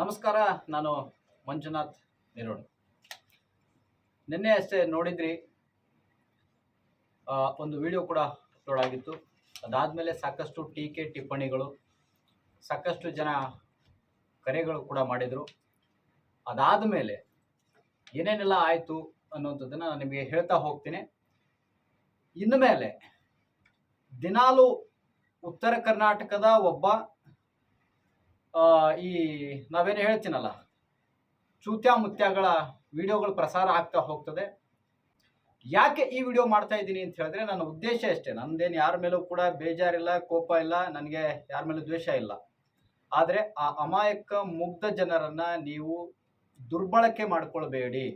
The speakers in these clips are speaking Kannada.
ನಮಸ್ಕಾರ, ನಾನು ಮಂಜುನಾಥ್ ನಿರೋಡ್ ನಿನ್ನೆ ಅಷ್ಟೇ ನೋಡಿದ್ರಿ ಒಂದು ವಿಡಿಯೋ ಕೂಡ ಅಪ್ಲೋಡ್ ಆಗಿತ್ತು. ಅದಾದಮೇಲೆ ಸಾಕಷ್ಟು ಟೀಕೆ ಟಿಪ್ಪಣಿಗಳು, ಸಾಕಷ್ಟು ಜನ ಕರೆಗಳು ಕೂಡ ಮಾಡಿದರು. ಅದಾದ ಮೇಲೆ ಏನೇನೆಲ್ಲ ಆಯಿತು ಅನ್ನುವಂಥದ್ದನ್ನು ನಾನು ನಿಮಗೆ ಹೇಳ್ತಾ ಹೋಗ್ತೀನಿ. ಇನ್ನು ಮೇಲೆ ದಿನಾಲು ಉತ್ತರ ಕರ್ನಾಟಕದ ಒಬ್ಬ ಈ ನಾವೇನು ಹೇಳ್ತೀನಲ್ಲ, ಚೂತ್ಯ ಮುತ್ಯಗಳ ವಿಡಿಯೋಗಳು ಪ್ರಸಾರ ಆಗ್ತಾ ಹೋಗ್ತದೆ. ಯಾಕೆ ಈ ವಿಡಿಯೋ ಮಾಡ್ತಾ ಇದ್ದೀನಿ ಅಂತ ಹೇಳಿದ್ರೆ, ನನ್ನ ಉದ್ದೇಶ ಅಷ್ಟೇ ನಂದೇನು ಯಾರ ಮೇಲೂ ಕೂಡ ಬೇಜಾರಿಲ್ಲ, ಕೋಪ ಇಲ್ಲ, ನನಗೆ ಯಾರ ಮೇಲೂ ದ್ವೇಷ ಇಲ್ಲ. ಆದರೆ ಆ ಅಮಾಯಕ, ಮುಗ್ಧ ಜನರನ್ನ ನೀವು ದುರ್ಬಳಕೆ ಮಾಡಿಕೊಳ್ಬೇಡಿ,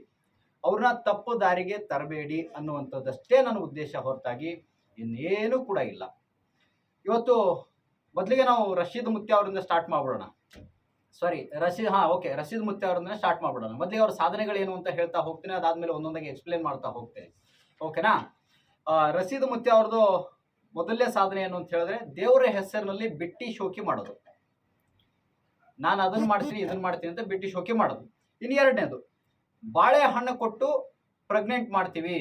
ಅವ್ರನ್ನ ತಪ್ಪು ದಾರಿಗೆ ತರಬೇಡಿ ಅನ್ನುವಂಥದ್ದಷ್ಟೇ ನನ್ನ ಉದ್ದೇಶ ಹೊರತಾಗಿ ಇನ್ನೇನೂ ಕೂಡ ಇಲ್ಲ. ಇವತ್ತು ಮೊದಲಿಗೆ ನಾವು ರಶೀದ್ ಮುತ್ಯ ಅವರಿಂದ ಸ್ಟಾರ್ಟ್ ಮಾಡ್ಬಿಡೋಣ. ಸಾರಿ ರಶೀದ್, ಹಾಂ ಓಕೆ ರಶೀದ್ ಮುತ್ಯ ಅವರಿಂದ ಸ್ಟಾರ್ಟ್ ಮಾಡ್ಬಿಡೋಣ. ಮೊದಲಿಗೆ ಅವ್ರ ಸಾಧನೆಗಳೇನು ಅಂತ ಹೇಳ್ತಾ ಹೋಗ್ತೀನಿ, ಅದಾದ್ಮೇಲೆ ಒಂದೊಂದಾಗಿ ಎಕ್ಸ್ಪ್ಲೇನ್ ಮಾಡ್ತಾ ಹೋಗ್ತೇನೆ. ಓಕೆನಾ ರಶೀದ್ ಮುತ್ಯ ಅವ್ರದ್ದು ಮೊದಲನೇ ಸಾಧನೆ ಏನು ಅಂತ ಹೇಳಿದ್ರೆ, ದೇವರ ಹೆಸರಿನಲ್ಲಿ ಬಿಟ್ಟಿ ಶೋಕಿ ಮಾಡೋದು. ನಾನು ಅದನ್ನ ಮಾಡ್ತೀನಿ, ಇದನ್ನ ಮಾಡ್ತೀನಿ ಅಂತ ಬಿಟ್ಟಿ ಶೋಕಿ ಮಾಡೋದು. ಇನ್ನು ಎರಡನೇದು ಬಾಳೆಹಣ್ಣು ಕೊಟ್ಟು ಪ್ರೆಗ್ನೆಂಟ್ ಮಾಡ್ತೀವಿ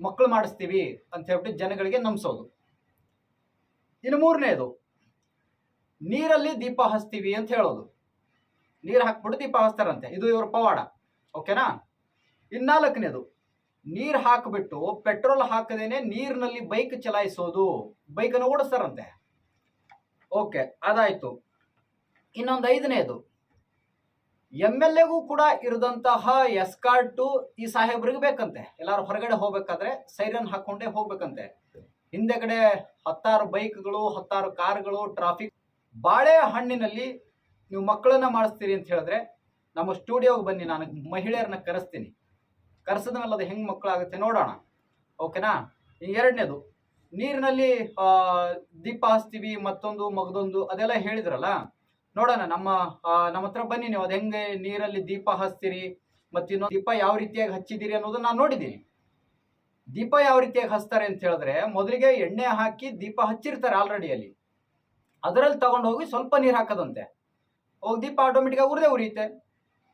ಮಕ್ಕಳು ಮಾಡಿಸ್ತೀವಿ ಅಂತ ಹೇಳ್ಬಿಟ್ಟು ಜನಗಳಿಗೆ ನಂಬಿಸೋದು. ಇನ್ನು ಮೂರನೇದು ನೀರಲ್ಲಿ ದೀಪ ಹಚ್ತೀವಿ ಅಂತ ಹೇಳೋದು. ನೀರು ಹಾಕ್ಬಿಟ್ಟು ದೀಪ ಹಚ್ತಾರಂತೆ. ಇದು ಇವ್ರ ಪವಾಡ. ಓಕೆನಾ ಇನ್ನಾಲ್ಕನೇದು. ನೀರು ಹಾಕಿಬಿಟ್ಟು ಪೆಟ್ರೋಲ್ ಹಾಕದೇನೆ ನೀರಿನಲ್ಲಿ ಬೈಕ್ ಚಲಾಯಿಸೋದು. ಬೈಕನ್ನು ಓಡಿಸ್ತಾರಂತೆ. ಓಕೆ ಅದಾಯಿತು. ಇನ್ನೊಂದು ಐದನೇದು ಎಂ ಎಲ್ ಎಗೂ ಕೂಡ ಇರದಂತಹ ಎಸ್ಕಾರ್ಟು ಈ ಸಾಹೇಬ್ರಿಗೆ ಬೇಕಂತೆ. ಎಲ್ಲರೂ ಹೊರಗಡೆ ಹೋಗ್ಬೇಕಾದ್ರೆ ಸೈರನ್ ಹಾಕೊಂಡೇ ಹೋಗ್ಬೇಕಂತೆ. ಹಿಂದೆಗಡೆ ಹತ್ತಾರು ಬೈಕ್ಗಳು, ಹತ್ತಾರು ಕಾರ್ಗಳು, ಟ್ರಾಫಿಕ್ ಬಾಳೆಹಣ್ಣಿನಲ್ಲಿ ನೀವು ಮಕ್ಕಳನ್ನ ಮಾಡಿಸ್ತೀರಿ ಅಂತ ಹೇಳಿದ್ರೆ ನಮ್ಮ ಸ್ಟುಡಿಯೋಗೆ ಬನ್ನಿ, ನಾನು ಮಹಿಳೆಯರನ್ನ ಕರೆಸ್ತೀನಿ. ಕರೆಸಿದ ಮೇಲೆ ಅದು ಹೆಂಗೆ ಮಕ್ಕಳಾಗುತ್ತೆ ನೋಡೋಣ. ಓಕೆನಾ ಎರಡನೇದು, ನೀರಿನಲ್ಲಿ ದೀಪ ಹಚ್ತೀವಿ, ಮತ್ತೊಂದು, ಮಗದೊಂದು, ಅದೆಲ್ಲ ಹೇಳಿದ್ರಲ್ಲ? ನೋಡೋಣ, ನಮ್ಮ ನಮ್ಮ ಹತ್ರ ಬನ್ನಿ ನೀವು, ಅದು ಹೆಂಗೆ ನೀರಲ್ಲಿ ದೀಪ ಹಚ್ತೀರಿ ಮತ್ತು ಇನ್ನೊಂದು ದೀಪ ಯಾವ ರೀತಿಯಾಗಿ ಹಚ್ಚಿದ್ದೀರಿ ಅನ್ನೋದು ನಾನು ನೋಡಿದ್ದೀನಿ. ದೀಪ ಯಾವ ರೀತಿಯಾಗಿ ಹಚ್ತಾರೆ ಅಂತ ಹೇಳಿದ್ರೆ, ಮೊದಲಿಗೆ ಎಣ್ಣೆ ಹಾಕಿ ದೀಪ ಹಚ್ಚಿರ್ತಾರೆ ಆಲ್ರೆಡಿ ಅಲ್ಲಿ. ಅದರಲ್ಲಿ ತಗೊಂಡು ಹೋಗಿ ಸ್ವಲ್ಪ ನೀರು ಹಾಕೋದಂತೆ. ಹೋಗಿ ದೀಪ ಆಟೋಮೆಟಿಕ್ ಆಗಿ ಉರಿದೇ ಉರಿಯುತ್ತೆ.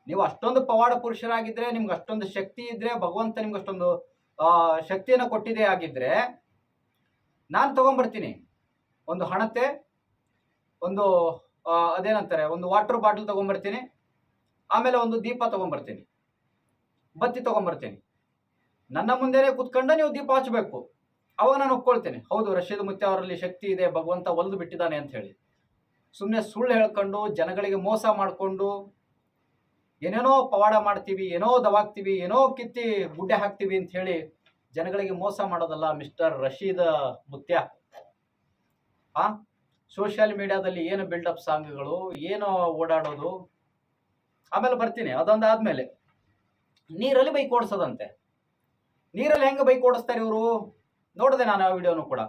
ನೀವು ಅಷ್ಟೊಂದು ಪವಾಡ ಪುರುಷರಾಗಿದ್ದರೆ ನಿಮ್ಗೆ ಅಷ್ಟೊಂದು ಶಕ್ತಿ ಇದ್ರೆ, ಭಗವಂತ ನಿಮ್ಗೆ ಅಷ್ಟೊಂದು ಶಕ್ತಿಯನ್ನು ಕೊಟ್ಟಿದೆ ಆಗಿದ್ರೆ, ನಾನು ತೊಗೊಂಬರ್ತೀನಿ ಒಂದು ಹಣತೆ, ಒಂದು ಅದೇನಂತಾರೆ, ಒಂದು ವಾಟರ್ ಬಾಟಲ್ ತಗೊಂಡ್ಬರ್ತೀನಿ. ಆಮೇಲೆ ಒಂದು ದೀಪ ತಗೊಂಡ್ಬರ್ತೀನಿ. ಬತ್ತಿ ತಗೊಂಡ್ಬರ್ತೀನಿ. ನನ್ನ ಮುಂದೆನೇ ಕುತ್ಕೊಂಡು ನೀವು ದೀಪ ಹಚ್ಚಬೇಕು ಅವಾಗ ನಾನು ಒಪ್ಕೊಳ್ತೇನೆ. ಹೌದು, ರಶೀದ್ ಮುತ್ಯ ಅವರಲ್ಲಿ ಶಕ್ತಿ ಇದೆ, ಭಗವಂತ ಒಲ್ದು ಬಿಟ್ಟಿದ್ದಾನೆ ಅಂತ ಹೇಳಿ. ಸುಮ್ಮನೆ ಸುಳ್ಳು ಹೇಳ್ಕೊಂಡು ಜನಗಳಿಗೆ ಮೋಸ ಮಾಡಿಕೊಂಡು ಏನೇನೋ ಪವಾಡ ಮಾಡ್ತೀವಿ, ಏನೋ ದವಾಗ್ತೀವಿ, ಏನೋ ಕಿತ್ತಿ ಗುಡ್ಡೆ ಹಾಕ್ತೀವಿ ಅಂತ ಹೇಳಿ ಜನಗಳಿಗೆ ಮೋಸ ಮಾಡೋದಲ್ಲ ಮಿಸ್ಟರ್ ರಶೀದ್ ಮುತ್ಯ. ಆ? ಸೋಷಿಯಲ್ ಮೀಡಿಯಾದಲ್ಲಿ ಏನು ಬಿಲ್ಡಪ್ ಸಾಂಗ್ಗಳು, ಏನು ಓಡಾಡೋದು? ಆಮೇಲೆ ಬರ್ತೀನಿ ಅದೊಂದಾದ್ಮೇಲೆ ನೀರಲ್ಲಿ ಬೈಕ್ ಓಡಿಸೋದಂತೆ. ನೀರಲ್ಲಿ ಹೆಂಗೆ ಬೈಕ್ ಓಡಿಸ್ತಾರೆ ಇವರು? ನೋಡಿದೆ ನಾನು ಆ ವಿಡಿಯೋನು ಕೂಡ.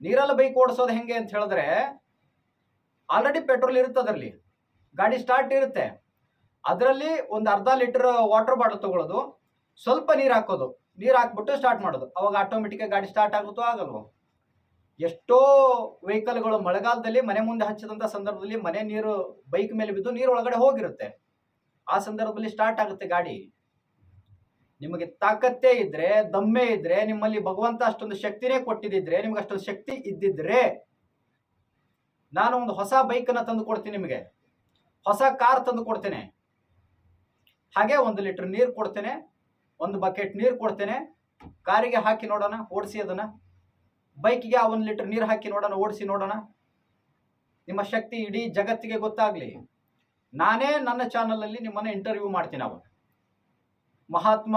ನೀರಲ್ಲಿ ಬೈಕ್ ಓಡಿಸೋದು ಹೆಂಗೆ ಅಂತ ಹೇಳಿದ್ರೆ ಆಲ್ರೆಡಿ ಪೆಟ್ರೋಲ್ ಇರುತ್ತೆ ಅದರಲ್ಲಿ. ಗಾಡಿ ಸ್ಟಾರ್ಟ್ ಇರುತ್ತೆ. ಅದರಲ್ಲಿ ಒಂದು ಅರ್ಧ ಲೀಟರ್ ವಾಟರ್ ಬಾಟಲ್ ತಗೊಳ್ಳೋದು ಸ್ವಲ್ಪ ನೀರು ಹಾಕೋದು. ನೀರು ಹಾಕ್ಬಿಟ್ಟು ಸ್ಟಾರ್ಟ್ ಮಾಡೋದು. ಅವಾಗ ಆಟೋಮೆಟಿಕ್ ಗಾಡಿ ಸ್ಟಾರ್ಟ್ ಆಗುತ್ತೋ ಆಗಲ್ವೋ? ಎಷ್ಟೋ ವೆಹಿಕಲ್ಗಳು ಮಳೆಗಾಲದಲ್ಲಿ ಮನೆ ಮುಂದೆ ಹಚ್ಚಿದಂಥ ಸಂದರ್ಭದಲ್ಲಿ ಮನೆ ನೀರು ಬೈಕ್ ಮೇಲೆ ಬಿದ್ದು ನೀರು ಒಳಗಡೆ ಹೋಗಿರುತ್ತೆ. ಆ ಸಂದರ್ಭದಲ್ಲಿ ಸ್ಟಾರ್ಟ್ ಆಗುತ್ತೆ ಗಾಡಿ. ನಿಮಗೆ ತಾಕತ್ತೇ ಇದ್ರೆ, ದಮ್ಮೆ ಇದ್ರೆ, ನಿಮ್ಮಲ್ಲಿ ಭಗವಂತ ಅಷ್ಟೊಂದು ಶಕ್ತಿನೇ ಕೊಟ್ಟಿದ್ದಿದ್ರೆ, ನಿಮ್ಗೆ ಅಷ್ಟೊಂದು ಶಕ್ತಿ ಇದ್ದಿದ್ರೆ, ನಾನು ಒಂದು ಹೊಸ ಬೈಕನ್ನು ತಂದು ಕೊಡ್ತೀನಿ ನಿಮಗೆ. ಹೊಸ ಕಾರ್ ತಂದು ಕೊಡ್ತೇನೆ. ಹಾಗೆ ಒಂದು ಲೀಟರ್ ನೀರು ಕೊಡ್ತೇನೆ, ಒಂದು ಬಕೆಟ್ ನೀರು ಕೊಡ್ತೇನೆ, ಕಾರಿಗೆ ಹಾಕಿ ನೋಡೋಣ, ಓಡಿಸಿ ಅದನ್ನ. ಬೈಕಿಗೆ ಆ ಒಂದು ಲೀಟರ್ ನೀರು ಹಾಕಿ ನೋಡೋಣ, ಓಡಿಸಿ ನೋಡೋಣ. ನಿಮ್ಮ ಶಕ್ತಿ ಇಡೀ ಜಗತ್ತಿಗೆ ಗೊತ್ತಾಗ್ಲಿ. ನಾನೇ ನನ್ನ ಚಾನಲಲ್ಲಿ ನಿಮ್ಮನ್ನ ಇಂಟರ್ವ್ಯೂ ಮಾಡ್ತೀನಿ ಅವಾಗ ಮಹಾತ್ಮ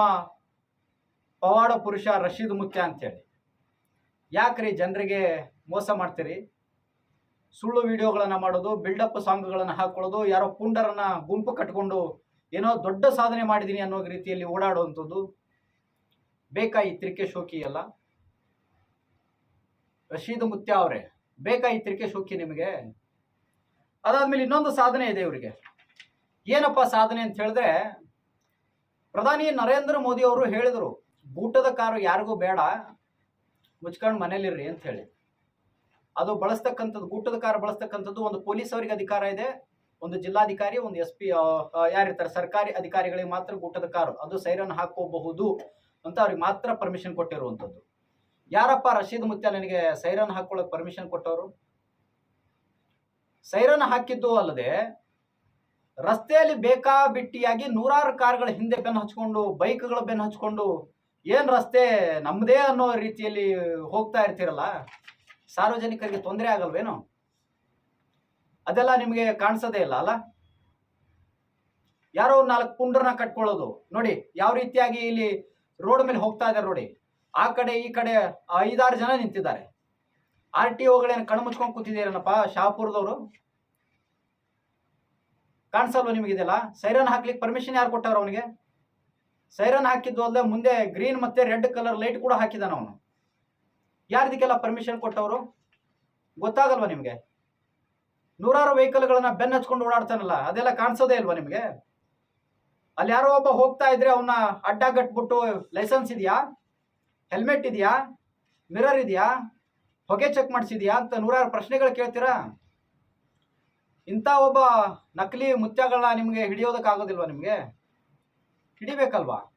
ಪವಾಡ ಪುರುಷ ರಶೀದ್ ಮುತ್ಯ ಅಂತೇಳಿ. ಯಾಕ್ರಿ ಜನರಿಗೆ ಮೋಸ ಮಾಡ್ತೀರಿ? ಸುಳ್ಳು ವಿಡಿಯೋಗಳನ್ನು ಮಾಡೋದು ಬಿಲ್ಡಪ್ ಸಾಂಗ್ಗಳನ್ನು ಹಾಕೊಳ್ಳೋದು, ಯಾರೋ ಪುಂಡರನ್ನ ಗುಂಪು ಕಟ್ಕೊಂಡು ಏನೋ ದೊಡ್ಡ ಸಾಧನೆ ಮಾಡಿದ್ದೀನಿ ಅನ್ನೋ ರೀತಿಯಲ್ಲಿ ಓಡಾಡುವಂಥದ್ದು ಬೇಕಾ ಈ ತಿರ್ಕೆ ಶೋಕಿ ಅಲ್ಲ? ರಶೀದ್ ಮುತ್ಯ ಅವರೇ ಬೇಕಾ ಈ ತಿರ್ಕೆ ಶೋಕಿ ನಿಮಗೆ? ಅದಾದ್ಮೇಲೆ ಇನ್ನೊಂದು ಸಾಧನೆ ಇದೆ ಇವರಿಗೆ. ಏನಪ್ಪ ಸಾಧನೆ ಅಂತ ಹೇಳಿದ್ರೆ ಪ್ರಧಾನಿ ನರೇಂದ್ರ ಮೋದಿ ಅವರು ಹೇಳಿದರು ಊಟದ ಕಾರು ಯಾರಿಗೂ ಬೇಡ, ಮುಚ್ಕೊಂಡು ಮನೇಲಿರ್ರಿ ಅಂತ ಹೇಳಿ. ಅದು ಬಳಸ್ತಕ್ಕಂಥದ್ದು ಗೂಟದ ಕಾರು ಬಳಸ್ತಕ್ಕಂಥದ್ದು ಒಂದು ಪೊಲೀಸ್ ಅವರಿಗೆ ಅಧಿಕಾರ ಇದೆ, ಒಂದು ಜಿಲ್ಲಾಧಿಕಾರಿ, ಒಂದು ಎಸ್ ಪಿ ಯಾರಿರ್ತಾರೆ, ಸರ್ಕಾರಿ ಅಧಿಕಾರಿಗಳಿಗೆ ಮಾತ್ರ ಊಟದ ಕಾರು, ಅದು ಸೈರನ್ ಹಾಕೋಬಹುದು ಅಂತ ಅವ್ರಿಗೆ ಮಾತ್ರ ಪರ್ಮಿಷನ್ ಕೊಟ್ಟಿರುವಂಥದ್ದು. ಯಾರಪ್ಪ ರಶೀದ್ ಮುತ್ಯಾಲ್ ನನಗೆ ಸೈರನ್ ಹಾಕೊಳ್ಳೋಕೆ ಪರ್ಮಿಷನ್ ಕೊಟ್ಟವರು? ಸೈರನ್ ಹಾಕಿದ್ದು ಅಲ್ಲದೆ ರಸ್ತೆಯಲ್ಲಿ ಬೇಕಾಬಿಟ್ಟಿಯಾಗಿ ನೂರಾರು ಕಾರ್ಗಳ ಹಿಂದೆ ಬೆನ್ನು ಹಚ್ಕೊಂಡು, ಬೈಕ್ಗಳ ಬೆನ್ನು ಹಚ್ಕೊಂಡು ಏನು ರಸ್ತೆ ನಮ್ಮದೇ ಅನ್ನೋ ರೀತಿಯಲ್ಲಿ ಹೋಗ್ತಾ ಇರ್ತೀರಲ್ಲ, ಸಾರ್ವಜನಿಕರಿಗೆ ತೊಂದರೆ ಆಗಲ್ವೇನು? ಅದೆಲ್ಲ ನಿಮಗೆ ಕಾಣಿಸೋದೇ ಇಲ್ಲ ಅಲ್ಲ? ಯಾರೋ ನಾಲ್ಕು ಪುಂಡ್ರನ್ನ ಕಟ್ಕೊಳ್ಳೋದು. ನೋಡಿ, ಯಾವ ರೀತಿಯಾಗಿ ಇಲ್ಲಿ ರೋಡ್ ಮೇಲೆ ಹೋಗ್ತಾ ಇದ್ದಾರೆ ನೋಡಿ. ಆ ಕಡೆ ಈ ಕಡೆ ಐದಾರು ಜನ ನಿಂತಿದ್ದಾರೆ. ಆರ್ ಟಿ ಓಗಳೇನು ಕಣ್ಣು ಮುಚ್ಕೊಂಡು ಕೂತಿದ್ದೀರೇನಪ್ಪ ಶಾಪುರದವರು? ಕಾಣಿಸಲ್ವ ನಿಮಗೆ ಇದೆಲ್ಲ ಸೈರನ್ ಹಾಕ್ಲಿಕ್ಕೆ ಪರ್ಮಿಷನ್ ಯಾರು ಕೊಟ್ಟವ್ರು ಅವನಿಗೆ? ಸೈರನ್ ಹಾಕಿದ್ದು ಅಲ್ಲದೆ ಮುಂದೆ ಗ್ರೀನ್ ಮತ್ತೆ ರೆಡ್ ಕಲರ್ ಲೈಟ್ ಕೂಡ ಹಾಕಿದಾನ ಅವನು. ಯಾರ್ದಕ್ಕೆಲ್ಲ ಪರ್ಮಿಷನ್ ಕೊಟ್ಟವರು? ಗೊತ್ತಾಗಲ್ವಾ ನಿಮಗೆ? ನೂರಾರು ವೆಹಿಕಲ್ಗಳನ್ನ ಬೆನ್ನ ಹಚ್ಕೊಂಡು ಓಡಾಡ್ತಾನಲ್ಲ, ಅದೆಲ್ಲ ಕಾಣಿಸೋದೇ ಇಲ್ವಾ ನಿಮಗೆ? ಅಲ್ಲಿ ಯಾರೋ ಒಬ್ಬ ಹೋಗ್ತಾ ಇದ್ರೆ ಅವನ್ನ ಅಡ್ಡ ಕಟ್ಬಿಟ್ಟು ಲೈಸೆನ್ಸ್ ಇದೆಯಾ? ಹೆಲ್ಮೆಟ್ ಇದೆಯಾ? ಮಿರರ್ ಇದೆಯಾ? ಹೊಗೆ ಚೆಕ್ ಮಾಡಿಸಿದ್ಯಾ ಅಂತ ನೂರಾರು ಪ್ರಶ್ನೆಗಳು ಕೇಳ್ತೀರಾ? ಇಂಥ ಒಬ್ಬ ನಕಲಿ ಮುತ್ಯಗಳನ್ನ ನಿಮಗೆ ಹಿಡಿಯೋದಕ್ಕಾಗೋದಿಲ್ವಾ ನಿಮಗೆ? ಹಿಡಿಬೇಕಲ್ವಾ?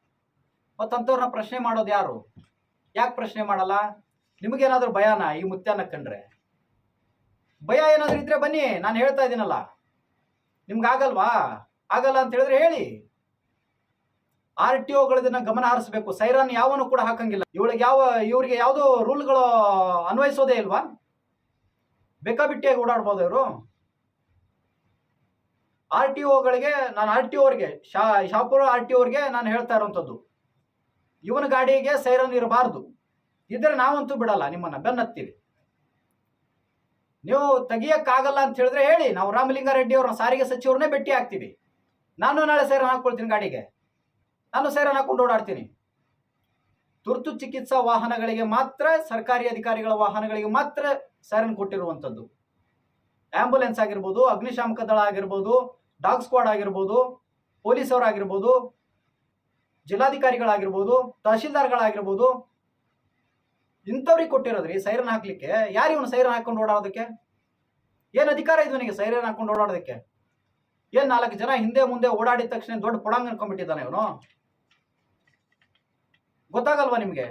ಮತ್ತಂಥವ್ರನ್ನ ಪ್ರಶ್ನೆ ಮಾಡೋದು ಯಾರು? ಯಾಕೆ ಪ್ರಶ್ನೆ ಮಾಡಲ್ಲ? ನಿಮಗೇನಾದರೂ ಭಯನಾ ಈ ಮುತ್ಯನ ಕಂಡ್ರೆ? ಭಯ ಏನಾದರೂ ಇದ್ರೆ ಬನ್ನಿ, ನಾನು ಹೇಳ್ತಾ ಇದ್ದೀನಲ್ಲ. ನಿಮ್ಗೆ ಆಗಲ್ವಾ? ಆಗಲ್ಲ ಅಂತ ಹೇಳಿದ್ರೆ ಹೇಳಿ. ಆರ್ ಟಿ ಒಗಳದನ್ನ ಗಮನ ಹರಿಸಬೇಕು. ಸೈರನ್ ಯಾವನು ಕೂಡ ಹಾಕಂಗಿಲ್ಲ. ಇವಳಿಗೆ ಯಾವ, ಇವರಿಗೆ ಯಾವುದು ರೂಲ್ಗಳು ಅನ್ವಯಿಸೋದೇ ಇಲ್ವಾ? ಬೇಕಾಬಿಟ್ಟಿಯಾಗಿ ಓಡಾಡ್ಬೋದು ಇವರು. ಆರ್ ಟಿ ಒಗಳಿಗೆ, ನಾನು ಆರ್ ಟಿ ಅವ್ರಿಗೆ ಶಾ, ಶಾಪುರ ಆರ್ ಟಿ ಅವ್ರಿಗೆ ನಾನು ಹೇಳ್ತಾ ಇರೋವಂಥದ್ದು. ಇವನ ಗಾಡಿಗೆ ಸೈರನ್ ಇರಬಾರ್ದು. ಇದ್ರೆ ನಾವಂತೂ ಬಿಡಲ್ಲ, ನಿಮ್ಮನ್ನ ಬೆನ್ನತ್ತೀವಿ. ನೀವು ತೆಗಿಯೋಕ್ಕಾಗಲ್ಲ ಅಂತ ಹೇಳಿದ್ರೆ ಹೇಳಿ, ನಾವು ರಾಮಲಿಂಗಾರೆಡ್ಡಿ ಅವ್ರನ್ನ ಸಾರಿಗೆ ಸಚಿವರನ್ನೇ ಭೇಟಿ ಆಗ್ತೀವಿ. ನಾನು ನಾಳೆ ಸೈರನ್ ಹಾಕ್ಕೊಳ್ತೀನಿ ಗಾಡಿಗೆ. ನಾನು ಸೈರನ್ ಹಾಕೊಂಡು ಓಡಾಡ್ತೀನಿ. ತುರ್ತು ಚಿಕಿತ್ಸಾ ವಾಹನಗಳಿಗೆ ಮಾತ್ರ, ಸರ್ಕಾರಿ ಅಧಿಕಾರಿಗಳ ವಾಹನಗಳಿಗೆ ಮಾತ್ರ ಸೈರನ್ ಕೊಟ್ಟಿರುವಂಥದ್ದು. ಆಂಬುಲೆನ್ಸ್ ಆಗಿರ್ಬೋದು, ಅಗ್ನಿಶಾಮಕ ದಳ ಆಗಿರ್ಬೋದು ಡಾಗ್ ಸ್ಕ್ವಾಡ್ ಆಗಿರ್ಬೋದು, ಪೊಲೀಸವರಾಗಿರ್ಬೋದು, ಜಿಲ್ಲಾಧಿಕಾರಿಗಳಾಗಿರ್ಬೋದು, ತಹಶೀಲ್ದಾರ್ಗಳಾಗಿರ್ಬೋದು, ಇಂಥವ್ರಿಗೆ ಕೊಟ್ಟಿರೋದ್ರಿ ಸೈರನ್ ಹಾಕ್ಲಿಕ್ಕೆ. ಯಾರು ಇವನು ಸೈರನ್ ಹಾಕೊಂಡು ಓಡಾಡೋದಕ್ಕೆ? ಏನ್ ಅಧಿಕಾರ ಇದು ನನಗೆ ಸೈರನ್ ಹಾಕೊಂಡು ಓಡಾಡೋದಕ್ಕೆ? ಏನ್ ನಾಲ್ಕು ಜನ ಹಿಂದೆ ಮುಂದೆ ಓಡಾಡಿದ ತಕ್ಷಣ ದೊಡ್ಡ ಪೊಡಂಗ್ ಅನ್ಕೊಂಡ್ಬಿಟ್ಟಿದ್ದಾನೆ ಇವನು? ಗೊತ್ತಾಗಲ್ವಾ ನಿಮ್ಗೆ?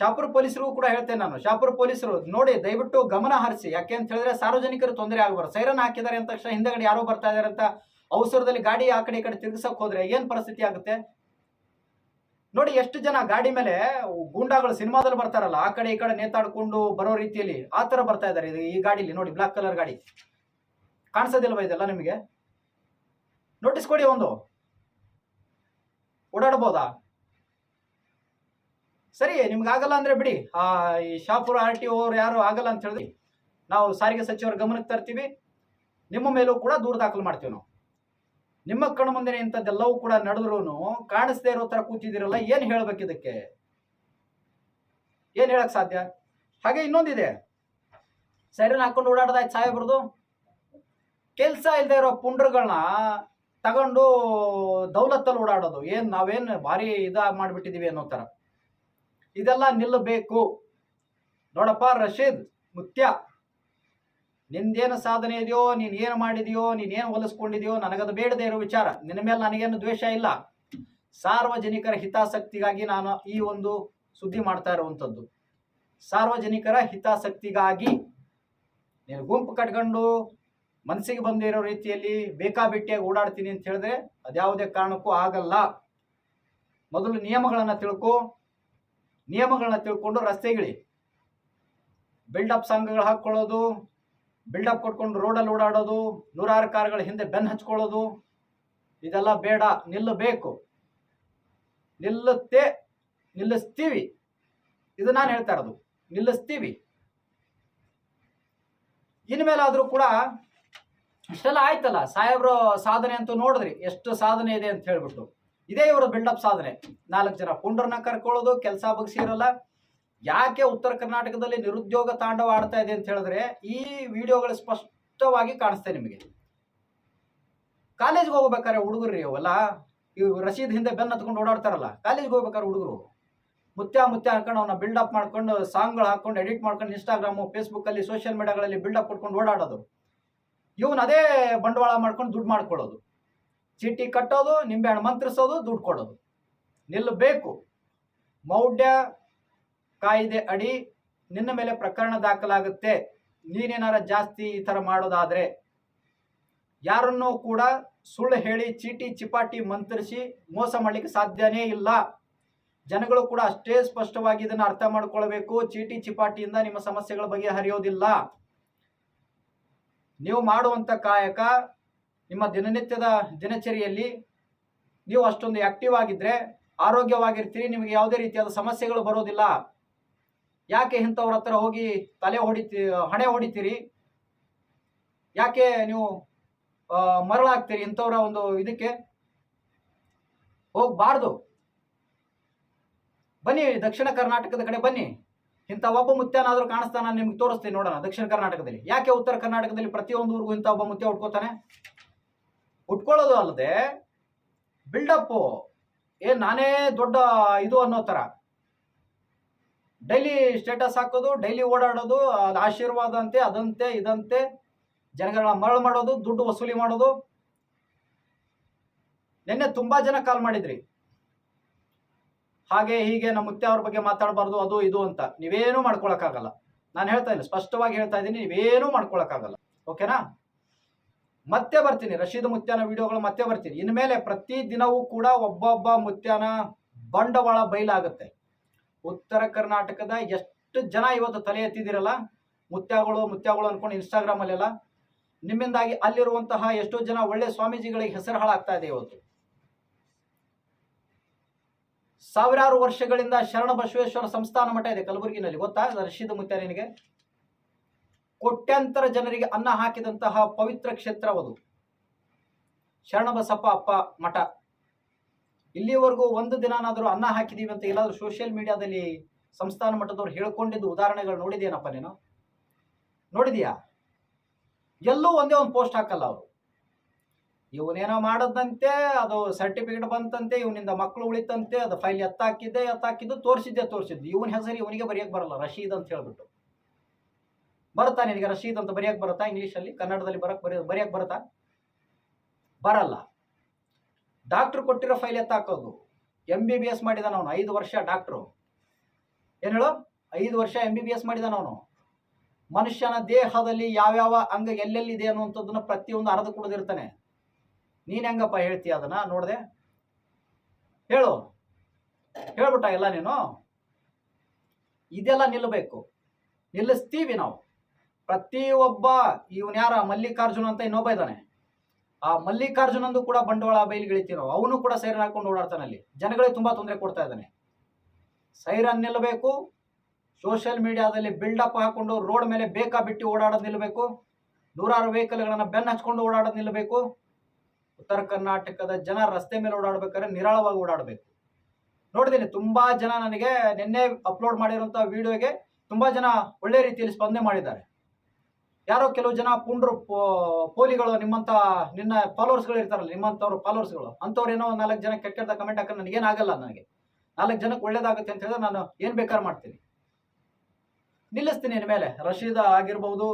ಶಾಪುರ ಪೊಲೀಸರಿಗೂ ಕೂಡ ಹೇಳ್ತೇನೆ ನಾನು. ಶಾಪುರ ಪೊಲೀಸರು, ನೋಡಿ, ದಯವಿಟ್ಟು ಗಮನ ಹರಿಸಿ. ಯಾಕೆ ಅಂತ ಹೇಳಿದ್ರೆ ಸಾರ್ವಜನಿಕರು ತೊಂದರೆ ಆಗಬಾರ್ದು. ಸೈರನ್ ಹಾಕಿದ್ದಾರೆ ಅಂತ ತಕ್ಷಣ ಹಿಂದಗಡೆ ಯಾರೋ ಬರ್ತಾ ಇದಾರೆ ಅಂತ ಅವಸರದಲ್ಲಿ ಗಾಡಿ ಆ ಕಡೆ ಈ ಕಡೆ ತಿರ್ಗಿಸಕ್ ಹೋದ್ರೆ ಏನ್ ಪರಿಸ್ಥಿತಿ ಆಗುತ್ತೆ? ನೋಡಿ, ಎಷ್ಟು ಜನ ಗಾಡಿ ಮೇಲೆ ಗೂಂಡಾಗಳು ಸಿನಿಮಾದಲ್ಲಿ ಬರ್ತಾರಲ್ಲ, ಆ ಕಡೆ ಈ ಕಡೆ ನೇತಾಡ್ಕೊಂಡು ಬರೋ ರೀತಿಯಲ್ಲಿ ಆ ತರ ಬರ್ತಾ ಇದಾರೆ ಇದು ಈ ಗಾಡಿಲಿ. ನೋಡಿ, ಬ್ಲಾಕ್ ಕಲರ್ ಗಾಡಿ. ಕಾಣಿಸೋದಿಲ್ವಾ ಇದೆಲ್ಲ ನಿಮಗೆ? ನೋಟಿಸ್ ಕೊಡಿ ಒಂದು. ಓಡಾಡ್ಬೋದಾ? ಸರಿ, ನಿಮ್ಗೆ ಆಗಲ್ಲ ಅಂದ್ರೆ ಬಿಡಿ. ಆ, ಈ ಶಾಪುರ ಆರ್ ಟಿ ಅವ್ರು ಯಾರು ಆಗಲ್ಲ ಅಂತ ಹೇಳಿದ್ರಿ ನಾವು ಸಾರಿಗೆ ಸಚಿವರ ಗಮನಕ್ಕೆ ತರ್ತೀವಿ. ನಿಮ್ಮ ಮೇಲೂ ಕೂಡ ದೂರು ದಾಖಲು ಮಾಡ್ತೀವಿ ನಾವು. ನಿಮ್ಮ ಕಣ್ಣು ಮುಂದೆ ಇಂಥದ್ದೆಲ್ಲವೂ ಕೂಡ ನಡೆದ್ರೂ ಕಾಣಿಸ್ದೇ ಇರೋ ತರ ಕೂತಿದ್ದೀರಲ್ಲ, ಏನು ಹೇಳ್ಬೇಕು ಇದಕ್ಕೆ? ಏನು ಹೇಳಕ್ ಸಾಧ್ಯ? ಹಾಗೆ ಇನ್ನೊಂದಿದೆ. ಸೈರನ್ ಹಾಕೊಂಡು ಓಡಾಡದಾಯ್ತು ಸಾಹೇಬ್ರದು ಕೆಲಸ ಇಲ್ಲದೆ ಇರೋ ಪುಂಡ್ರಗಳನ್ನ ತಗೊಂಡು ದೌಲತ್ತಲ್ಲಿ ಓಡಾಡೋದು. ಏನು ನಾವೇನ್ ಭಾರಿ ಇದಾಗಿ ಮಾಡಿಬಿಟ್ಟಿದ್ದೀವಿ ಅನ್ನೋ ತರ ಇದೆಲ್ಲ ನಿಲ್ಲಬೇಕು. ನೋಡಪ್ಪ ರಶೀದ್, ಮುತ್ಯ, ನಿಂದೇನು ಸಾಧನೆ ಇದೆಯೋ, ನೀನು ಏನು ಮಾಡಿದೆಯೋ ನೀನೇನು ಹೊಲಿಸ್ಕೊಂಡಿದೆಯೋ ನನಗದು ಬೇಡದೇ ಇರೋ ವಿಚಾರ. ನಿನ್ನ ಮೇಲೆ ನನಗೇನು ದ್ವೇಷ ಇಲ್ಲ. ಸಾರ್ವಜನಿಕರ ಹಿತಾಸಕ್ತಿಗಾಗಿ ನಾನು ಈ ಒಂದು ಸುದ್ದಿ ಮಾಡ್ತಾ ಇರುವಂಥದ್ದು. ಸಾರ್ವಜನಿಕರ ಹಿತಾಸಕ್ತಿಗಾಗಿ ನೀನು ಗುಂಪು ಕಟ್ಕೊಂಡು ಮನಸ್ಸಿಗೆ ಬಂದಿರೋ ರೀತಿಯಲ್ಲಿ ಬೇಕಾಬಿಟ್ಟಿಯಾಗಿ ಓಡಾಡ್ತೀನಿ ಅಂತ ಹೇಳಿದ್ರೆ ಅದ್ಯಾವುದೇ ಕಾರಣಕ್ಕೂ ಆಗಲ್ಲ. ಮೊದಲು ನಿಯಮಗಳನ್ನು ತಿಳ್ಕೊ ನಿಯಮಗಳನ್ನ ತಿಳ್ಕೊಂಡು ರಸ್ತೆಗಿಳಿ. ಬಿಲ್ಡಪ್ ಸಂಘಗಳು ಹಾಕ್ಕೊಳ್ಳೋದು ಬಿಲ್ಡಪ್ ಕೊಟ್ಕೊಂಡು ರೋಡಲ್ಲಿ ಓಡಾಡೋದು, ನೂರಾರು ಕಾರ್ಗಳ ಹಿಂದೆ ಬೆನ್ ಹಚ್ಕೊಳ್ಳೋದು, ಇದೆಲ್ಲ ಬೇಡ, ನಿಲ್ಲಬೇಕು. ನಿಲ್ಲುತ್ತೆ, ನಿಲ್ಲಿಸ್ತೀವಿ. ಇದು ನಾನು ಹೇಳ್ತಾ ಇರೋದು. ನಿಲ್ಲಿಸ್ತೀವಿ. ಇನ್ಮೇಲಾದರೂ ಕೂಡ ಇಷ್ಟೆಲ್ಲ ಆಯ್ತಲ್ಲ? ಸಾಹೇಬ್ರು ಸಾಧನೆ ಅಂತೂ ನೋಡಿದ್ರಿ. ಎಷ್ಟು ಸಾಧನೆ ಇದೆ ಅಂತ ಹೇಳ್ಬಿಟ್ಟು. ಇದೇ ಇವರು ಬಿಲ್ಡಪ್ ಸಾಧನೆ ನಾಲ್ಕು ಜನ ಪುಂಡ್ರನ್ನ ಕರ್ಕೊಳ್ಳೋದು, ಕೆಲಸ ಬಗ್ಸಿರಲ್ಲ ಯಾಕೆ ಉತ್ತರ ಕರ್ನಾಟಕದಲ್ಲಿ ನಿರುದ್ಯೋಗ ತಾಂಡವ ಆಡ್ತಾ ಇದೆ ಅಂತ ಹೇಳಿದ್ರೆ ಈ ವಿಡಿಯೋಗಳು ಸ್ಪಷ್ಟವಾಗಿ ಕಾಣಿಸ್ತೇ ನಿಮಗೆ. ಕಾಲೇಜ್ಗೆ ಹೋಗ್ಬೇಕಾದ್ರೆ ಹುಡುಗರು ಅವೆಲ್ಲ. ಇವು ರಶೀದ್ ಹಿಂದೆ ಬೆನ್ನ ಹತ್ಕೊಂಡು ಓಡಾಡ್ತಾರಲ್ಲ, ಕಾಲೇಜ್ಗೆ ಹೋಗ್ಬೇಕಾರೆ ಹುಡುಗರು. ಮುತ್ಯ ಮುತ್ಯ ಹಾಕೊಂಡು ಅವನ್ನ ಬಿಲ್ಡಪ್ ಮಾಡ್ಕೊಂಡು, ಸಾಂಗ್ಗಳು ಹಾಕೊಂಡು ಎಡಿಟ್ ಮಾಡ್ಕೊಂಡು ಇನ್ಸ್ಟಾಗ್ರಾಮು ಫೇಸ್ಬುಕ್ಕಲ್ಲಿ ಸೋಷಿಯಲ್ ಮೀಡಿಯಾಗಳಲ್ಲಿ ಬಿಲ್ಡಪ್ ಕೊಟ್ಕೊಂಡು ಓಡಾಡೋದು. ಇವನ್ ಅದೇ ಬಂಡವಾಳ ಮಾಡ್ಕೊಂಡು ದುಡ್ಡು ಮಾಡ್ಕೊಳ್ಳೋದು. ಚೀಟಿ ಕಟ್ಟೋದು, ನಿಂಬೆಹಣ್ಣು ಮಂತ್ರಿಸೋದು, ದುಡ್ಡು ಕೊಡೋದು. ನಿಲ್ಲಬೇಕು. ಮೌಢ್ಯ ಕಾಯ್ದೆ ಅಡಿ ನಿನ್ನ ಮೇಲೆ ಪ್ರಕರಣ ದಾಖಲಾಗುತ್ತೆ. ನೀನೇನಾರ ಜಾಸ್ತಿ ಈ ಥರ ಮಾಡೋದಾದ್ರೆ ಯಾರನ್ನು ಕೂಡ ಸುಳ್ಳು ಹೇಳಿ ಚೀಟಿ ಚಿಪಾಟಿ ಮಂತ್ರಿಸಿ ಮೋಸ ಮಾಡಲಿಕ್ಕೆ ಸಾಧ್ಯನೇ ಇಲ್ಲ. ಜನಗಳು ಕೂಡ ಅಷ್ಟೇ ಸ್ಪಷ್ಟವಾಗಿ ಇದನ್ನು ಅರ್ಥ ಮಾಡ್ಕೊಳ್ಬೇಕು. ಚೀಟಿ ಚಿಪಾಟಿಯಿಂದ ನಿಮ್ಮ ಸಮಸ್ಯೆಗಳ ಬಗೆಹರಿಯೋದಿಲ್ಲ. ನೀವು ಮಾಡುವಂಥ ಕಾಯಕ ನಿಮ್ಮ ದಿನನಿತ್ಯದ ದಿನಚರಿಯಲ್ಲಿ ನೀವು ಅಷ್ಟೊಂದು ಆಕ್ಟಿವ್ ಆಗಿದ್ರೆ, ಆರೋಗ್ಯವಾಗಿರ್ತೀರಿ, ನಿಮಗೆ ಯಾವುದೇ ರೀತಿಯಾದ ಸಮಸ್ಯೆಗಳು ಬರೋದಿಲ್ಲ. ಯಾಕೆ ಇಂಥವ್ರ ಹತ್ರ ಹೋಗಿ ತಲೆ ಹೊಡಿತಿ, ಹಣೆ ಹೊಡಿತೀರಿ? ಯಾಕೆ ನೀವು ಮರಳಾಗ್ತೀರಿ ಇಂಥವ್ರ ಒಂದು ಇದಕ್ಕೆ? ಹೋಗ್ಬಾರ್ದು. ಬನ್ನಿ ದಕ್ಷಿಣ ಕರ್ನಾಟಕದ ಕಡೆ ಬನ್ನಿ. ಇಂಥ ಒಬ್ಬ ಮುತ್ಯನಾದರೂ ಕಾಣಿಸ್ತಾನ ನಿಮ್ಗೆ ತೋರಿಸ್ತೀನಿ ನೋಡೋಣ ದಕ್ಷಿಣ ಕರ್ನಾಟಕದಲ್ಲಿ. ಯಾಕೆ ಉತ್ತರ ಕರ್ನಾಟಕದಲ್ಲಿ ಪ್ರತಿಯೊಂದು ಊರಿಗೂ ಇಂಥ ಒಬ್ಬ ಮುತ್ಯ ಉಟ್ಕೋತಾನೆ ಉಟ್ಕೊಳ್ಳೋದು ಅಲ್ಲದೆ ಬಿಲ್ಡಪ್ಪು ಏ ನಾನೇ ದೊಡ್ಡ ಇದು ಅನ್ನೋ ಥರ ಡೈಲಿ ಸ್ಟೇಟಸ್ ಹಾಕೋದು ಡೈಲಿ ಓಡಾಡೋದು, ಅದು ಆಶೀರ್ವಾದ ಅಂತೆ, ಅದಂತೆ, ಇದಂತೆ, ಜನಗಳನ್ನ ಮರಳು ಮಾಡೋದು, ದುಡ್ಡು ವಸೂಲಿ ಮಾಡೋದು. ನಿನ್ನೆ ತುಂಬಾ ಜನ ಕಾಲ್ ಮಾಡಿದ್ರಿ. ಹಾಗೆ ಹೀಗೆ ನಮ್ಮ ಮುತ್ತೆ ಅವ್ರ ಬಗ್ಗೆ ಮಾತಾಡಬಾರ್ದು, ಅದು ಇದು ಅಂತ. ನೀವೇನು ಮಾಡ್ಕೊಳಕ್ಕಾಗಲ್ಲ. ನಾನು ಹೇಳ್ತಾ ಇದ್ದೀನಿ ಸ್ಪಷ್ಟವಾಗಿ ಹೇಳ್ತಾ ಇದ್ದೀನಿ, ನೀವೇನು ಮಾಡ್ಕೊಳಕ್ಕಾಗಲ್ಲ. ಓಕೆನಾ? ಮತ್ತೆ ಬರ್ತೀನಿ. ರಶೀದ್ ಮುತ್ಯಾನ ವಿಡಿಯೋಗಳು ಮತ್ತೆ ಬರ್ತೀನಿ. ಇನ್ಮೇಲೆ ಪ್ರತಿ ದಿನವೂ ಕೂಡ ಒಬ್ಬೊಬ್ಬ ಮುತ್ಯಾನ ಬಂಡವಾಳ ಬಯಲಾಗುತ್ತೆ ಉತ್ತರ ಕರ್ನಾಟಕದ ಎಷ್ಟು ಜನ ಇವತ್ತು ತಲೆ ಎತ್ತಿದಿರಲ್ಲ ಮುತ್ಯಾಗಳು ಮುತ್ಯಾಗಳು ಅನ್ಕೊಂಡು ಇನ್ಸ್ಟಾಗ್ರಾಮ್ ಅಲ್ಲೆಲ್ಲ. ನಿಮ್ಮಿಂದಾಗಿ ಅಲ್ಲಿರುವಂತಹ ಎಷ್ಟೋ ಜನ ಒಳ್ಳೆ ಸ್ವಾಮೀಜಿಗಳಿಗೆ ಹೆಸರು ಹಾಳಾಗ್ತಾ ಇದೆ ಇವತ್ತು. ಸಾವಿರಾರು ವರ್ಷಗಳಿಂದ ಶರಣ ಬಸವೇಶ್ವರ ಸಂಸ್ಥಾನ ಮಠ ಇದೆ ಕಲಬುರಗಿನಲ್ಲಿ. ಗೊತ್ತಾ? ರಶೀದ್ ಮುತ್ಯಾರಿನಿಗೆ ಕೋಟ್ಯಾಂತರ ಜನರಿಗೆ ಅನ್ನ ಹಾಕಿದಂತಹ ಪವಿತ್ರ ಕ್ಷೇತ್ರವದು ಶರಣಬಸಪ್ಪ ಅಪ್ಪ ಮಠ. ಇಲ್ಲಿವರೆಗೂ ಒಂದು ದಿನನಾದರೂ ಅನ್ನ ಹಾಕಿದೀವಿ ಅಂತ ಎಲ್ಲಾದರೂ ಸೋಷಿಯಲ್ ಮೀಡಿಯಾದಲ್ಲಿ ಸಂಸ್ಥಾನ ಮಟ್ಟದವ್ರು ಹೇಳ್ಕೊಂಡಿದ್ದು ಉದಾಹರಣೆಗಳು ನೋಡಿದೇನಪ್ಪ ನೀನು? ನೋಡಿದೀಯಾ? ಎಲ್ಲೂ ಒಂದೇ ಒಂದು ಪೋಸ್ಟ್ ಹಾಕಲ್ಲ ಅವರು. ಇವನೇನೋ ಮಾಡದಂತೆ ಅದು ಸರ್ಟಿಫಿಕೇಟ್ ಬಂತಂತೆ, ಇವನಿಂದ ಮಕ್ಕಳು ಉಳಿತಂತೆ, ಅದು ಫೈಲ್ ಎತ್ತಾಕಿದ್ದೆ ಎತ್ತಾಕಿದ್ದು ತೋರಿಸಿದ್ದೆ, ತೋರಿಸಿದ್ದು. ಇವನ ಹೆಸರು ಇವನಿಗೆ ಬರೆಯಕ್ಕೆ ಬರಲ್ಲ, ರಶೀದ್ ಅಂತ ಹೇಳ್ಬಿಟ್ಟು. ಬರುತ್ತಾ ನಿನಗೆ ರಶೀದ್ ಅಂತ ಬರೆಯಕ್ಕೆ ಬರುತ್ತಾ ಇಂಗ್ಲೀಷಲ್ಲಿ ಕನ್ನಡದಲ್ಲಿ ಬರಕ್ಕೆ ಬರೆಯ ಬರೆಯಕ್ಕೆ ಬರುತ್ತಾ? ಬರಲ್ಲ. ಡಾಕ್ಟ್ರು ಕೊಟ್ಟಿರೋ ಫೈಲ್ ಎತ್ತಾಕೋದು. ಎಂ ಬಿ ಬಿ ಎಸ್ ಮಾಡಿದಾನ ಅವನು, ಐದು ವರ್ಷ ಡಾಕ್ಟ್ರು ಏನು ಹೇಳು? ಐದು ವರ್ಷ ಎಂ ಬಿ ಬಿ ಎಸ್ ಮಾಡಿದಾನ ಅವನು. ಮನುಷ್ಯನ ದೇಹದಲ್ಲಿ ಯಾವ್ಯಾವ ಅಂಗ ಎಲ್ಲೆಲ್ಲಿದೆ ಅನ್ನುವಂಥದ್ದನ್ನ ಪ್ರತಿಯೊಂದು ಅರ್ಧ ಕುಡಿದಿರ್ತಾನೆ. ನೀನು ಹೆಂಗಪ್ಪ ಹೇಳ್ತೀಯ ಅದನ್ನ? ನೋಡ್ದೆ. ಹೇಳು. ಹೇಳ್ಬಿಟ್ಟ ಎಲ್ಲ ನೀನು? ಇದೆಲ್ಲ ನಿಲ್ಲಬೇಕು. ನಿಲ್ಲಿಸ್ತೀವಿ ನಾವು. ಪ್ರತಿಯೊಬ್ಬ, ಇವನ್ ಯಾರ? ಮಲ್ಲಿಕಾರ್ಜುನ ಅಂತ ಇನ್ನೊಬ್ಬ ಇದ್ದಾನೆ. ಆ ಮಲ್ಲಿಕಾರ್ಜುನಂದು ಕೂಡ ಬಂಡವಾಳ ಬಯಲಿಗಿಳಿತೀವಿ ನಾವು ಅವನು ಕೂಡ ಸೈರನ್ ಹಾಕೊಂಡು ಓಡಾಡ್ತಾನೆ ಅಲ್ಲಿ. ಜನಗಳಿಗೆ ತುಂಬಾ ತೊಂದರೆ ಕೊಡ್ತಾ ಇದ್ದಾನೆ. ಸೈರನ್ ನಿಲ್ಲಬೇಕು ಸೋಷಿಯಲ್ ಮೀಡಿಯಾದಲ್ಲಿ ಬಿಲ್ಡಪ್ ಹಾಕೊಂಡು ರೋಡ್ ಮೇಲೆ ಬೇಕಾ ಬಿಟ್ಟು ಓಡಾಡೋದು ನಿಲ್ಲಬೇಕು ನೂರಾರು ವೆಹಿಕಲ್ಗಳನ್ನ ಬೆನ್ ಹಚ್ಕೊಂಡು ಓಡಾಡೋದು ನಿಲ್ಲಬೇಕು ಉತ್ತರ ಕರ್ನಾಟಕದ ಜನ ರಸ್ತೆ ಮೇಲೆ ಓಡಾಡ್ಬೇಕಾದ್ರೆ ನಿರಾಳವಾಗಿ ಓಡಾಡಬೇಕು. ನೋಡಿದ್ದೀನಿ ತುಂಬಾ ಜನ ನನಗೆ ನಿನ್ನೆ ಅಪ್ಲೋಡ್ ಮಾಡಿರುವಂತಹ ವಿಡಿಯೋಗೆ ತುಂಬಾ ಜನ ಒಳ್ಳೆ ರೀತಿಯಲ್ಲಿ ಸ್ಪಂದನೆ ಮಾಡಿದ್ದಾರೆ. ಯಾರೋ ಕೆಲವು ಜನ ಪುಂಡ್ರು ಪೋಲಿಗಳು ನಿಮ್ಮಂತ, ನಿನ್ನ ಫಾಲೋವರ್ಸ್ಗಳು ಇರ್ತಾರಲ್ಲ, ನಿಮ್ಮಂತವ್ರು ಫಾಲೋವರ್ಸ್ಗಳು ಅಂಥವ್ರು ಏನೋ ನಾಲ್ಕು ಜನ ಕೆಟ್ಟ ಕೆಟ್ಟ ಕಮೆಂಟ್ ಹಾಕಿ ನನಗೇನಾಗಲ್ಲ ನನಗೆ. ನಾಲ್ಕು ಜನಕ್ಕೆ ಒಳ್ಳೇದಾಗುತ್ತೆ ಅಂತ ಹೇಳಿದ್ರೆ ನಾನು ಏನು ಬೇಕಾರು ಮಾಡ್ತೀನಿ. ನಿಲ್ಲಿಸ್ತೀನಿ ಇನ್ಮೇಲೆ ರಶೀದ ಆಗಿರ್ಬೋದು,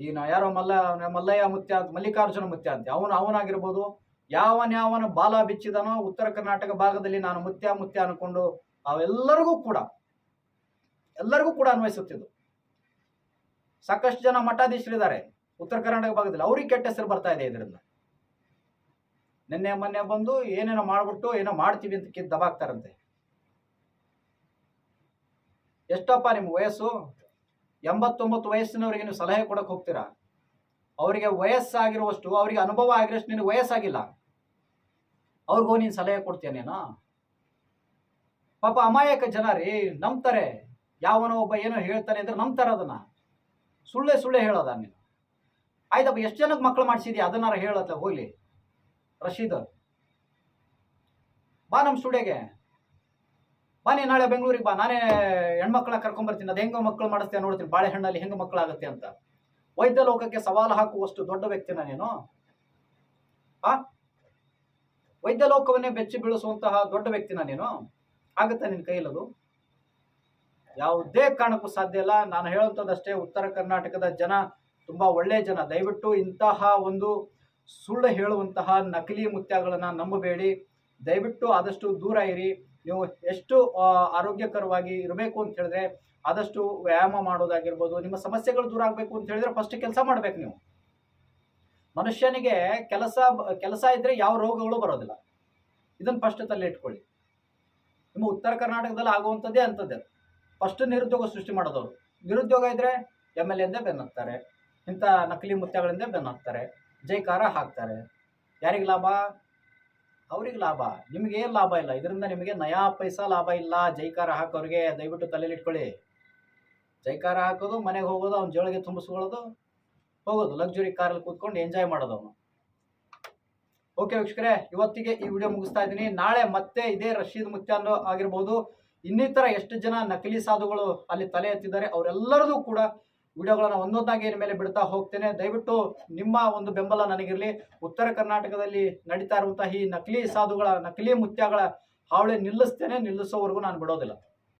ಈ ಯಾರೋ ಮಲ್ಲ, ಮಲ್ಲಯ್ಯ ಮುತ್ಯ ಅಂತ ಮಲ್ಲಿಕಾರ್ಜುನ ಮುತ್ಯ ಅಂತ, ಅವನು, ಅವನಾಗಿರ್ಬೋದು, ಯಾವನ ಯಾವನ ಬಾಲ ಬಿಚ್ಚಿದನೋ ಉತ್ತರ ಕರ್ನಾಟಕ ಭಾಗದಲ್ಲಿ ನಾನು ಮುತ್ಯ ಮುತ್ಯ ಅನ್ಕೊಂಡು, ಅವೆಲ್ಲರಿಗೂ ಕೂಡ, ಎಲ್ಲರಿಗೂ ಕೂಡ ಅನ್ವಯಿಸುತ್ತಿದ್ದು. ಸಾಕಷ್ಟು ಜನ ಮಠಾಧೀಶರಿದ್ದಾರೆ. ಉತ್ತರ ಕರ್ನಾಟಕ ಭಾಗದಲ್ಲಿ ಅವ್ರಿಗೆ ಕೆಟ್ಟ ಹೆಸರು ಬರ್ತಾ ಇದೆ ಇದರಿಂದ. ನಿನ್ನೆ ಮೊನ್ನೆ ಬಂದು ಏನೇನೋ ಮಾಡ್ಬಿಟ್ಟು ಏನೋ ಮಾಡ್ತೀವಿ ಅಂತ ಕಿತ್ತು ದಬಾಕ್ತಾರಂತೆ. ಎಷ್ಟಪ್ಪ ನಿಮ್ಮ ವಯಸ್ಸು? ಎಂಬತ್ತೊಂಬತ್ತು ವಯಸ್ಸಿನವರಿಗೆ ನೀವು ಸಲಹೆ ಕೊಡಕ್ಕೆ ಹೋಗ್ತೀರಾ? ಅವರಿಗೆ ವಯಸ್ಸಾಗಿರುವಷ್ಟು, ಅವರಿಗೆ ಅನುಭವ ಆಗಿರೋಷ್ಟು ನಿನಗೆ ವಯಸ್ಸಾಗಿಲ್ಲ. ಅವ್ರಿಗೂ ನೀನು ಸಲಹೆ ಕೊಡ್ತೀಯ ನೀನು? ಪಾಪ ಅಮಾಯಕ ಜನ ರೀ, ನಂಬ್ತಾರೆ. ಯಾವನೋ ಒಬ್ಬ ಏನೋ ಹೇಳ್ತಾನೆ ಅಂದ್ರೆ ನಂಬ್ತಾರೆ ಅದನ್ನ. ಸುಳ್ಳೆ ಸುಳ್ಳೆ ಹೇಳೋದ ನೀನು ಆಯ್ತಪ್ಪ, ಎಷ್ಟು ಜನಕ್ಕೆ ಮಕ್ಕಳು ಮಾಡಿಸಿದ್ಯಾ? ಅದನ್ನಾರ ಹೇಳತ್ತ, ಹೋಗ್ಲಿ. ರಶೀದ್. ಬಾ ನಮ್ಮ ಸ್ಟುಡಿಯೋಗೆ. ಬಾ ನೀ ನಾಳೆ ಬೆಂಗಳೂರಿಗೆ ಬಾ. ನಾನೇ ಹೆಣ್ಮಕ್ಳ ಕರ್ಕೊಂಬರ್ತೀನಿ. ಅದು ಹೆಂಗೆ ಮಕ್ಕಳು ಮಾಡಿಸ್ತೇನೆ ನೋಡ್ತೀನಿ. ಬಾಳೆಹಣ್ಣಲ್ಲಿ ಹೆಂಗೆ ಮಕ್ಕಳಾಗುತ್ತೆ ಅಂತ. ವೈದ್ಯ ಲೋಕಕ್ಕೆ ಸವಾಲು ಹಾಕುವಷ್ಟು ದೊಡ್ಡ ವ್ಯಕ್ತಿನ ನೀನು. ಆ? ವೈದ್ಯ ಲೋಕವನ್ನೇ ಬೆಚ್ಚಿ ಬೀಳಿಸುವಂತಹ ದೊಡ್ಡ ವ್ಯಕ್ತಿನ ನೀನು. ಆಗುತ್ತಾ ನಿನ್ನ ಕೈಲದು ಯಾವುದೇ ಕಾರಣಕ್ಕೂ ಸಾಧ್ಯ ಇಲ್ಲ. ನಾನು ಹೇಳುವಂಥದ್ದಷ್ಟೇ, ಉತ್ತರ ಕರ್ನಾಟಕದ ಜನ ತುಂಬ ಒಳ್ಳೆಯ ಜನ. ದಯವಿಟ್ಟು ಇಂತಹ ಒಂದು ಸುಳ್ಳು ಹೇಳುವಂತಹ ನಕಲಿ ಮುತ್ಯಗಳನ್ನು ನಂಬಬೇಡಿ. ದಯವಿಟ್ಟು ಆದಷ್ಟು ದೂರ ಇರಿ. ನೀವು ಎಷ್ಟು ಆರೋಗ್ಯಕರವಾಗಿ ಇರಬೇಕು ಅಂತ ಹೇಳಿದ್ರೆ ಆದಷ್ಟು ವ್ಯಾಯಾಮ ಮಾಡೋದಾಗಿರ್ಬೋದು, ನಿಮ್ಮ ಸಮಸ್ಯೆಗಳು ದೂರ ಆಗಬೇಕು ಅಂತ ಹೇಳಿದ್ರೆ ಫಸ್ಟ್ ಕೆಲಸ ಮಾಡ್ಬೇಕು ನೀವು. ಮನುಷ್ಯನಿಗೆ ಕೆಲಸ ಕೆಲಸ ಇದ್ರೆ ಯಾವ ರೋಗಗಳು ಬರೋದಿಲ್ಲ. ಇದನ್ನು ಫಸ್ಟ್ ತಲೆ ಇಟ್ಕೊಳ್ಳಿ. ನಿಮ್ಮ ಉತ್ತರ ಕರ್ನಾಟಕದಲ್ಲಿ ಆಗುವಂಥದ್ದೇ ಅಂಥದ್ದೇ ಫಸ್ಟ್ ನಿರುದ್ಯೋಗ ಸೃಷ್ಟಿ ಮಾಡೋದವ್ರು ನಿರುದ್ಯೋಗ ಇದ್ರೆ ಎಂ ಎಲ್ ಎಂದೇ ಬೆನ್ನು ಹಾಕ್ತಾರೆ. ಇಂಥ ನಕಲಿ ಮುತ್ಯಗಳಿಂದ ಬೆನ್ನು ಹಾಕ್ತಾರೆ. ಜೈಕಾರ ಹಾಕ್ತಾರೆ. ಯಾರಿಗೆ ಲಾಭ? ಅವ್ರಿಗೆ ಲಾಭ. ನಿಮಗೇನು ಲಾಭ ಇಲ್ಲ? ಇದರಿಂದ ನಿಮಗೆ ನಯಾ ಪೈಸಾ ಲಾಭ ಇಲ್ಲ. ಜೈಕಾರ ಹಾಕೋರಿಗೆ ದಯವಿಟ್ಟು ತಲೆಯಲ್ಲಿ ಇಟ್ಕೊಳ್ಳಿ. ಜೈಕಾರ ಹಾಕೋದು, ಮನೆಗೆ ಹೋಗೋದು, ಅವ್ನ ಜೋಳಿಗೆ ತುಂಬಿಸ್ಕೊಳ್ಳೋದು, ಹೋಗೋದು. ಲಕ್ಸುರಿ ಕಾರಲ್ಲಿ ಕೂತ್ಕೊಂಡು ಎಂಜಾಯ್ ಮಾಡೋದು ಅವನು. ಓಕೆ ವೀಕ್ಷಕರೇ, ಇವತ್ತಿಗೆ ಈ ವಿಡಿಯೋ ಮುಗಿಸ್ತಾ ಇದ್ದೀನಿ. ನಾಳೆ ಮತ್ತೆ ಇದೇ ರಶೀದ್ ಮುತ್ಯ ಅನ್ನೋ ಆಗಿರ್ಬೋದು. ಇನ್ನಿತರ ಎಷ್ಟು ಜನ ನಕಲಿ ಸಾಧುಗಳು ಅಲ್ಲಿ ತಲೆ ಎತ್ತಿದ್ದಾರೆ ಅವರೆಲ್ಲರದು ಕೂಡ ವಿಡಿಯೋಗಳನ್ನ ಒಂದೊಂದಾಗಿ ಏನ್ ಮೇಲೆ ಬಿಡ್ತಾ ಹೋಗ್ತೇನೆ. ದಯವಿಟ್ಟು ನಿಮ್ಮ ಒಂದು ಬೆಂಬಲ ನನಗಿರಲಿ. ಉತ್ತರ ಕರ್ನಾಟಕದಲ್ಲಿ ನಡೀತಾ ಇರುವಂತಹ ಈ ನಕಲಿ ಸಾಧುಗಳ, ನಕಲಿ ಮುತ್ಯಗಳ ಹಾವಳಿ ನಿಲ್ಲಿಸ್ತೇನೆ. ನಿಲ್ಲಿಸೋವರೆಗೂ ನಾನು ಬಿಡೋದಿಲ್ಲ.